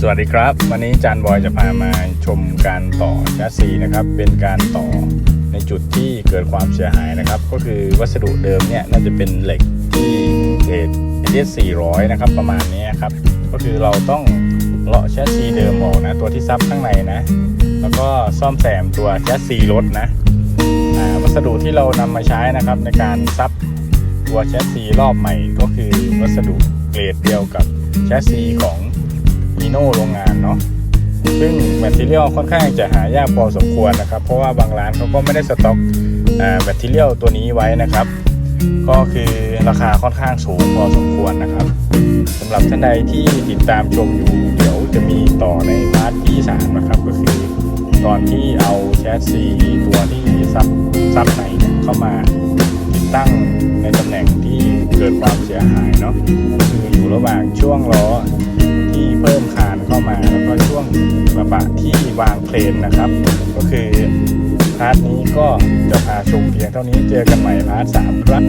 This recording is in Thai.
สวัสดีครับ วันนี้จานบอยจะพามาชมการต่อแชสซีนะครับ เป็นการต่อในจุดที่เกิดความเสียหายนะครับ ก็คือวัสดุเดิมเนี่ยน่าจะเป็นเหล็กที่เกรด s 400 นะครับ ประมาณนี้ครับ ก็คือเราต้องเลาะแชสซีเดิมออกนะ ตัวที่ซับข้างในนะ แล้วก็ซ่อมแซมตัวแชสซีรถนะวัสดุที่เรานำมาใช้นะครับในการซับตัวแชสซีรอบใหม่ก็คือวัสดุเกรดเดียวกับแชสซีของ อีโน่โรงงานเนาะซึ่งแมทเทียลค่อนข้างจะหายากพอสมควรนะครับ เพราะว่าบางร้านเขาก็ไม่ได้สต็อกแมทเทียลตัวนี้ไว้นะครับ ก็คือราคาค่อนข้างสูงพอสมควรนะครับสำหรับท่านใดที่ติดตามชมอยู่ เดี๋ยวจะมีต่อในพาร์ทที่สามนะครับ ก็คือตอนที่เอาแชสซีตัวที่ซับซับไหนเนี่ยเข้ามาติดตั้งในตำแหน่งที่เกิดความเสียหายเนาะก็คืออยู่ระหว่างช่วงล้อ กระบะที่วางเพลนนะครับ ก็คือพาร์ทนี้ก็จะพาชมเพียงเท่านี้เจอกันใหม่พาร์ทสามครับ